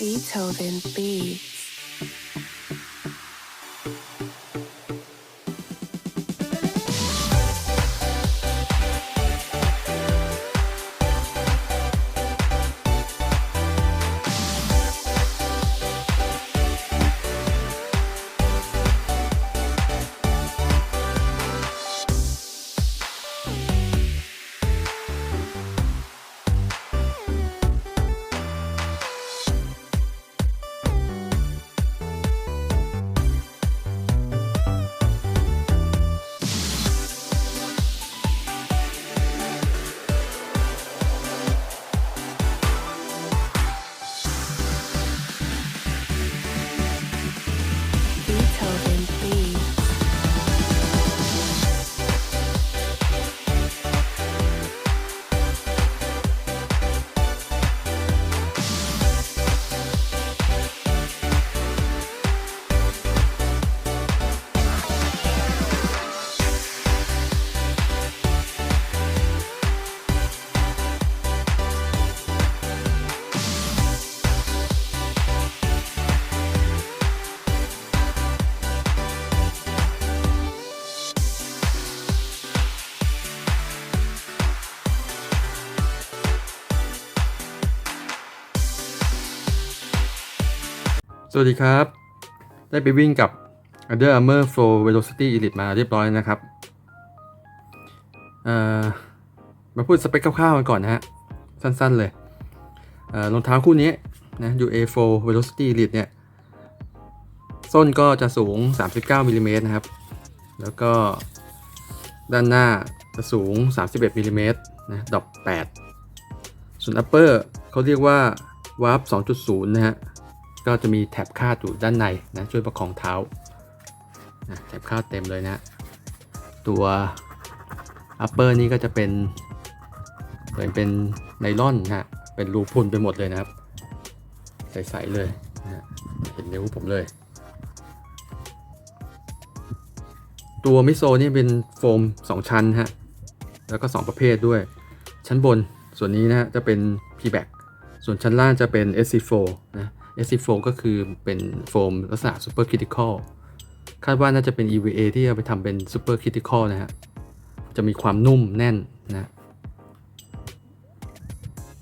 Beethoven Beats. สวัสดีครับ ได้ไปวิ่งกับ Under Armour Flow Velocity Elite มาเรียบร้อยนะครับ มาพูดสเปคคร่าวๆกันก่อนนะฮะ สั้นๆเลยเอ่อรองเท้าคู่นี้นะ UA Flow Velocity Elite เนี่ย ส้นก็จะสูง 39มิลลิเมตรนะครับ แล้วก็ด้านหน้าจะสูง 31มิลลิเมตรนะดอก8ส่วน upper เขาเรียกว่า warp 2.0 นะฮะ ก็จะมีแท็บคาดอยู่ด้านในนะช่วยประคองเท้านะแท็บคาดเต็มเลยนะ ตัว upper นี่ก็จะเป็นเหมือนเป็นไนลอนนะฮะเป็นรูพุ่นไปหมดเลยนะครับ ใสๆเลยนะเห็นนิ้วผมเลย ตัวมิโซนี่เป็นโฟม 2 ชั้นฮะแล้วก็ 2 ประเภทด้วย ชั้นบนส่วนนี้นะฮะจะเป็น P-back ส่วนชั้นล่างจะเป็น SC4 นะ SC4 ก็คือเป็นโฟมลักษณะ Super Critical คาดว่าน่าจะเป็น EVA ที่เอาไปทำเป็น Super Critical นะฮะ จะมีความนุ่มแน่นนะ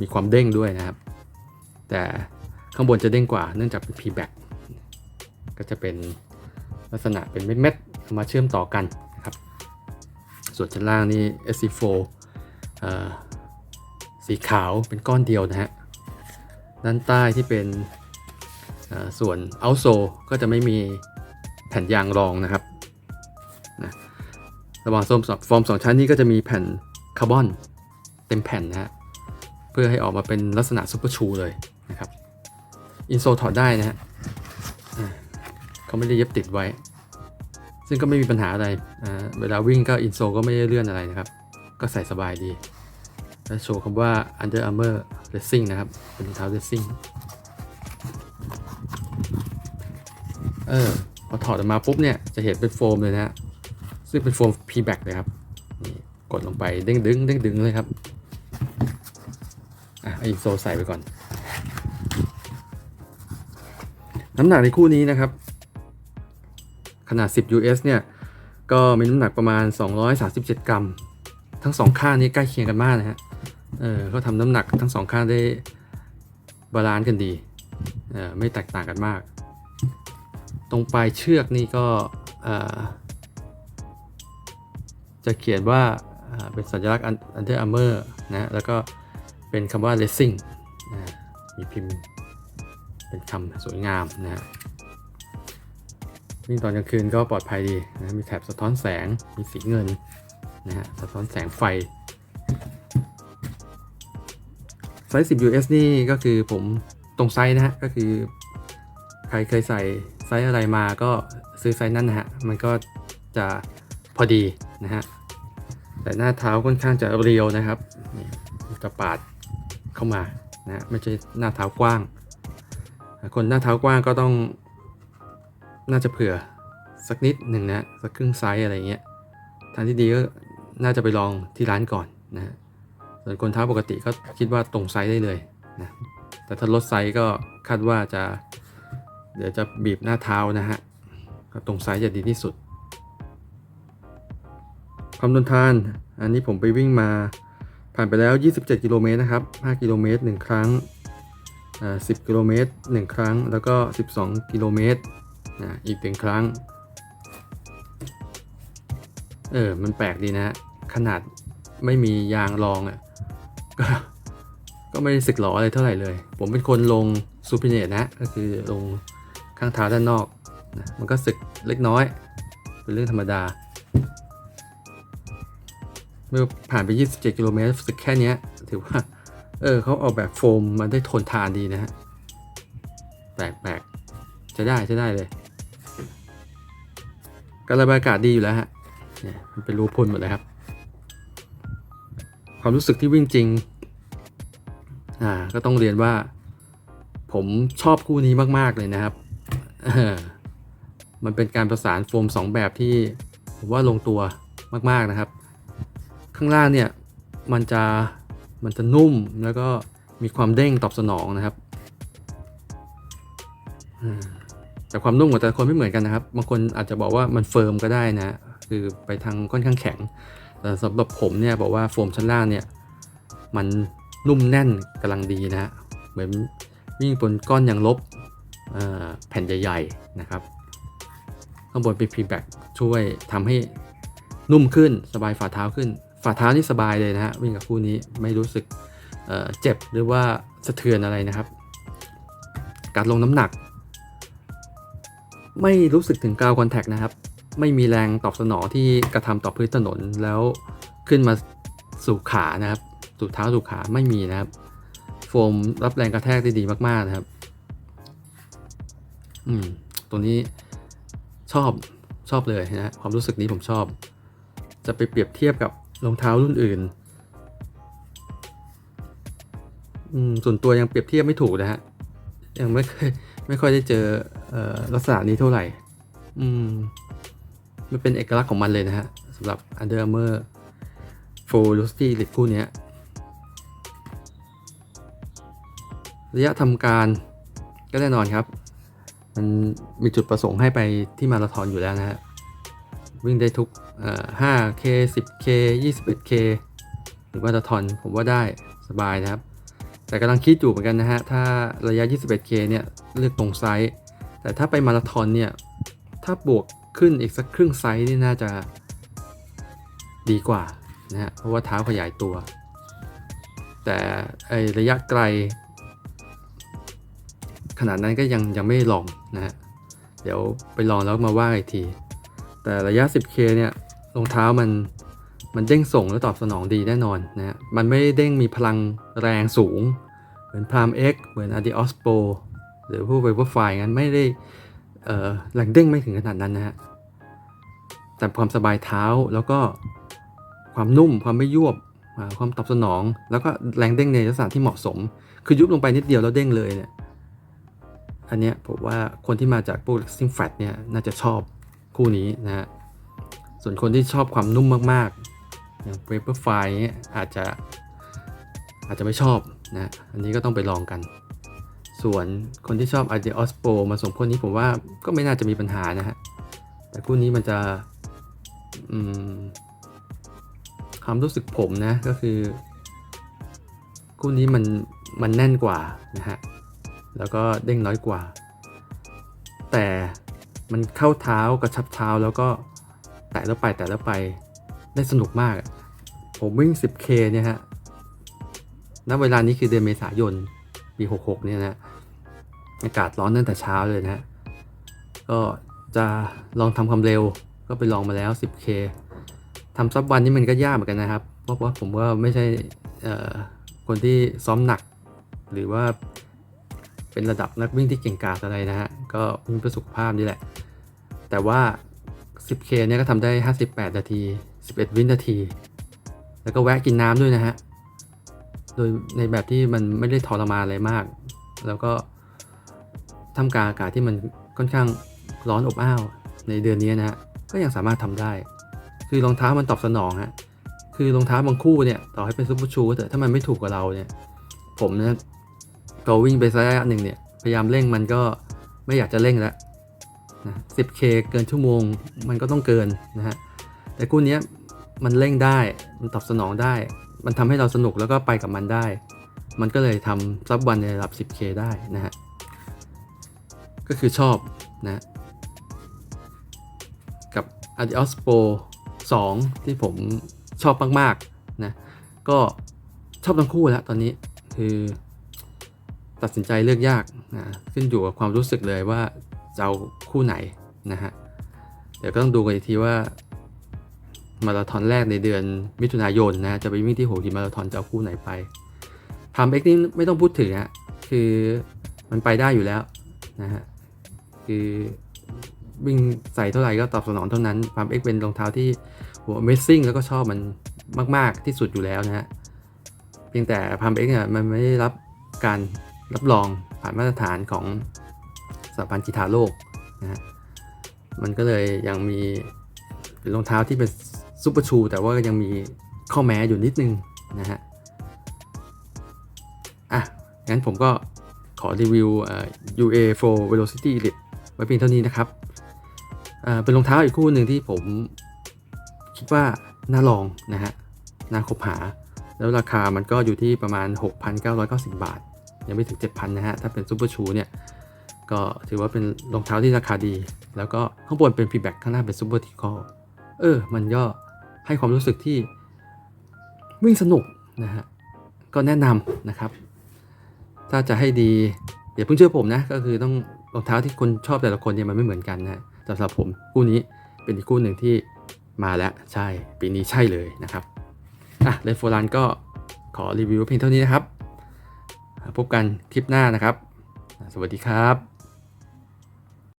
มีความเด้งด้วยนะครับ แต่ข้างบนจะเด้งกว่าเนื่องจากเป็น P-back ก็จะเป็นลักษณะเป็นเม็ดๆมาเชื่อมต่อกันนะครับ ส่วนชั้นล่างนี่ SC4 สีขาวเป็นก้อนเดียวนะฮะ ด้านใต้ที่เป็น ส่วนเอาโซก็จะไม่มีแผ่นยางรองนะครับนะระหว่างโฟมสองฟอร์มสองชั้นนี้ก็จะมีแผ่นคาร์บอนเต็มแผ่นนะฮะเพื่อให้ออกมาเป็นลักษณะซุปเปอร์ชูเลยนะครับอินโซถอดได้นะฮะเขาไม่ได้เย็บติดไว้ ซึ่งก็ไม่มีปัญหาอะไรเวลาวิ่งก็อินโซก็ไม่ได้เลื่อนอะไรนะครับ ก็ใส่สบายดีและโชว์คำว่า Under Armour Racing นะครับ เป็นรองเท้า Racing เออพอถอดออกมาปุ๊บเนี่ยจะเห็นเป็นโฟมเลยนะฮะซึ่งเป็นโฟม P-back เลยครับนี่กดลงไปเด้งดึงเด้งดึงเลยครับอะเอาอินโซใส่ไปก่อน น้ำหนักในคู่นี้นะครับ ขนาด 10 US เนี่ย ก็มีน้ำหนักประมาณ 237 กรัม ทั้งสองข้างนี้ใกล้เคียงกันมากนะฮะเออเขาทำน้ำหนักทั้งสองข้างได้บาลานซ์กันดี เออไม่แตกต่างกันมาก ตรงปลายเชือกนี่ก็จะเขียนว่าเป็นสัญลักษณ์ Under Armour นะแล้วก็เป็นคำว่า Racing นะมีพิมพ์เป็นคำสวยงามนะวิ่งตอนกลางคืนก็ปลอดภัยดีนะมีแถบสะท้อนแสง มีสีเงินนะฮะสะท้อนแสงไฟ ไซส์ 10 US นี่ก็คือผมตรงไซส์นะฮะ ก็คือใครเคยใส่ ซส์อะไรมาก็ซื้อไซส์นั้นนะฮะ มันก็จะพอดีนะฮะ แต่หน้าเท้าค่อนข้างจะเรียวนะครับจะปาดเข้ามานะไม่ใช่หน้าเท้ากว้าง คนหน้าเท้ากว้างก็ต้องน่าจะเผื่อสักนิดหนึ่งนะสักครึ่งไซส์อะไรเงี้ยทางที่ดีก็น่าจะไปลองที่ร้านก่อนนะส่วนคนเท้าปกติก็คิดว่าตรงไซส์ได้เลยนะแต่แต่ถ้าลดไซส์ก็คาดว่าจะ เดี๋ยวจะบีบหน้าเท้านะฮะตรงไซส์จะดีที่สุด ความทนทาน อันนี้ผมไปวิ่งมาผ่านไปแล้ว 27 กิโลเมตรนะครับ 5 กิโลเมตร 1 ครั้งอ่า10 กิโลเมตร 1 ครั้ง แล้วก็ 12 กิโลเมตรนะอีกหนึ่งครั้ง เออ มันแปลกดีนะขนาดไม่มียางรองอะ่ะก็ก็ไม่ได้สึกหรออะไรเท่าไหร่เลย ผมเป็นคนลงซูพิเนตนะ ก็คือลง ข้างเท้าด้านนอกนะมันก็สึกเล็กน้อย เป็นเรื่องธรรมดา เมื่อผ่านไป 27 กิโลเมตรสึกแค่เนี้ยถือว่า เออเขาออกแบบโฟมมาได้ทนทานดีนะฮะ แปลกๆจะได้จะได้เลยการระบายอากาศดีอยู่แล้วฮะ เนี่ยมันเป็นรูพ่นหมดเลยครับ ความรู้สึกที่วิ่งจริง อ่า ก็ต้องเรียนว่า ผมชอบคู่นี้มาก ๆ เลยนะครับ มันเป็นการประสานโฟม 2 แบบที่ผมว่าลงตัวมากๆนะครับ ข้างล่างเนี่ยมันจะมันจะนุ่มแล้วก็มีความเด้งตอบสนองนะครับแต่ความนุ่มของแต่ละคนไม่เหมือนกันนะครับ บางคนอาจจะบอกว่ามันเฟิร์มก็ได้นะ คือไปทางค่อนข้างแข็ง แต่สำหรับผมเนี่ยบอกว่าโฟมชั้นล่างเนี่ยมันนุ่มแน่นกำลังดีนะฮะเหมือนวิ่งบนก้อนยางลบ แผ่นใหญ่ๆนะครับ ข้างบนเป็นพีแบ็กช่วยทำให้นุ่มขึ้นสบายฝ่าเท้าขึ้น ฝ่าเท้านี่สบายเลยนะฮะวิ่งกับคู่นี้ไม่รู้สึกเเจ็บหรือว่าสะเทือนอะไรนะครับ การลงน้ำหนัก ไม่รู้สึกถึงกาวคอนแทคนะครับ ไม่มีแรงตอบสนองที่กระทำต่อพื้นถนนแล้วขึ้นมาสู่ขานะครับ สู่เท้าสู่ขาไม่มีนะครับ โฟมรับแรงกระแทกได้ดีมากๆนะครับ อืมตัวนี้ชอบชอบเลยนะความรู้สึกนี้ผมชอบ จะไปเปรียบเทียบกับรองเท้ารุ่นอื่นอืมส่วนตัวยังเปรียบเทียบไม่ถูกนะฮะยังไม่เคยไม่ค่อยได้เจอเอ่อลักษณะนี้เท่าไหร่ อืมมันเป็นเอกลักษณ์ของมันเลยนะฮะสำหรับ Under Armour Full Velocity l i t คู่นี้ระยะทำการก็แน่นอนครับ มันมีจุดประสงค์ให้ไปที่มาราธอนอยู่แล้วนะฮะ วิ่งได้ทุก 5K 10K 21K หรือมาราธอนผมว่าได้สบายนะครับ แต่กำลังคิดอยู่เหมือนกันนะฮะ ถ้าระยะ 21K เนี่ยเลือกตรงไซส์ แต่ถ้าไปมาราธอนเนี่ย ถ้าบวกขึ้นอีกสักครึ่งไซส์นี่น่าจะดีกว่านะฮะ เพราะว่าเท้าขยายตัว แต่ไอระยะไกล ขนาดนั้นก็ยังยังไม่ลองนะฮะเดี๋ยวไปลองแล้วมาว่าอีกที แต่ระยะ 10K เนี่ยรองเท้ามันมันเด้งส่งและตอบสนองดีแน่นอนนะฮะมันไม่เด้งมีพลังแรงสูง เหมือน Palm X เหมือน Adios Pro หรือพวก Vaporfly งั้นไม่ได้เอ่อแรงเด้งไม่ถึงขนาดนั้นนะฮะแต่ความสบายเท้าแล้วก็ความนุ่มความไม่ยวบอ่าความตอบสนอง แล้วก็แรงเด้งในลักษณะที่เหมาะสม คือยุบลงไปนิดเดียวแล้วเด้งเลยเนี่ย อันเนี้ยผมว่าคนที่มาจากพวก Racing Fat เนี่ยน่าจะชอบคู่นี้นะฮะ ส่วนคนที่ชอบความนุ่มมากๆ อย่าง Vaporfly เนี่ยอาจจะอาจจะไม่ชอบนะ อันนี้ก็ต้องไปลองกัน ส่วนคนที่ชอบ Adios Pro มาส่งคู่นี้ผมว่าก็ไม่น่าจะมีปัญหานะฮะ แต่คู่นี้มันจะความรู้สึกผมนะก็คือ คู่นี้มันมันแน่นกว่านะฮะ แล้วก็เด้งน้อยกว่า แต่มันเข้าเท้ากระชับเท้าแล้วก็แตะแล้วไปแตะแล้วไปได้สนุกมาก ผมวิ่ง 10K เนี่ยฮะณเวลานี้คือเดือนเมษายนปี 66 เนี่ยนะอากาศร้อนตั้งแต่เช้าเลยนะฮะก็จะลองทำความเร็วก็ไปลองมาแล้ว 10K ทำซับวันนี่มันก็ยากเหมือนกันนะครับ เพราะว่าผมก็ไม่ใช่คนที่ซ้อมหนัก หรือว่า เป็นระดับนักวิ่งที่เก่งกาจอะไรนะฮะ ก็วิ่งเพื่อสุขภาพนี่แหละ แต่ว่า 10K เนี่ยก็ทำได้ 58 นาที 11 วินาที แล้วก็แวะกินน้ำด้วยนะฮะ โดยในแบบที่มันไม่ได้ทรมานอะไรมาก แล้วก็ทำกลางอากาศที่มันค่อนข้างร้อนอบอ้าวในเดือนนี้นะฮะ ก็ยังสามารถทำได้ คือรองเท้ามันตอบสนองฮะ คือรองเท้าบางคู่เนี่ย ต่อให้เป็นซุปเปอร์ชูก็เถอะถ้ามันไม่ถูกกับเราเนี่ย ผมเนี่ย ตัววิ่งไปสักระยะหนึ่งเนี่ย พยายามเร่งมันก็ไม่อยากจะเร่งแล้วนะ 10k เกินชั่วโมงมันก็ต้องเกินนะฮะ แต่คู่นี้มันเร่งได้ มันตอบสนองได้ มันทำให้เราสนุกแล้วก็ไปกับมันได้ มันก็เลยทำซับวันในระดับ 10k ได้นะฮะ ก็คือชอบนะกับ Adios Pro 2 ที่ผมชอบมากๆนะ ก็ชอบทั้งคู่แล้วตอนนี้คือ ตัดสินใจเลือกยากนะขึ้นอยู่กับความรู้สึกเลยว่าจะเอาคู่ไหนนะฮะเดี๋ยวก็ต้องดูกันอีกทีว่ามาราธอนแรกในเดือนมิถุนายนนะจะไปวิ่งที่หัวหินมาราธอนจะเอาคู่ไหนไปพามเอ็กนี่ไม่ต้องพูดถึงฮะคือมันไปได้อยู่แล้วนะฮะคือวิ่งใส่เท่าไหร่ก็ตอบสนองเท่านั้นพามเอ็กเป็นรองเท้าที่หัว Amazing แล้วก็ชอบมันมาก ๆ ที่สุดอยู่แล้วนะฮะเพียงแต่พามเอ็กเนี่ยมันไม่ได้รับการ รับรองผ่านมาตรฐานของสหพันกีฬาโลกนะฮะมันก็เลยยังมีเป็นรองเท้าที่เป็นซูเปอร์ชูแต่ว่าก็ยังมีข้อแม้อยู่นิดนึงนะฮะอะงั้นผมก็ขอรีวิวอ่อ UA Flow Velocity Elite ไว้เพียงเท่านี้นะครับอ่อเป็นรองเท้าอีกคู่หนึ่งที่ผมคิดว่าน่าลองนะฮะน่าคบหา แล้วราคามันก็อยู่ที่ประมาณ 6,990 บาท ยังไม่ถึง 7,000 นะฮะ ถ้าเป็นซูเปอร์ชูเนี่ย ก็ถือว่าเป็นรองเท้าที่ราคาดี แล้วก็ข้างบนเป็นฟีแบ็กข้างหน้าเป็นซูเปอร์ทีคอเออ มันก็ให้ความรู้สึกที่วิ่งสนุกนะฮะ ก็แนะนำนะครับ ถ้าจะให้ดีอย่าเพิ่งเชื่อผมนะ ก็คือต้องรองเท้าที่คนชอบแต่ละคนเนี่ยมันไม่เหมือนกันนะสำหรับผมคู่นี้เป็นอีกคู่หนึ่งที่มาแล้วใช่ปีนี้ใช่เลยนะครับอะเลฟโฟรันก็ขอรีวิวเพียงเท่านี้นะครับ พบกันคลิปหน้านะครับ สวัสดีครับ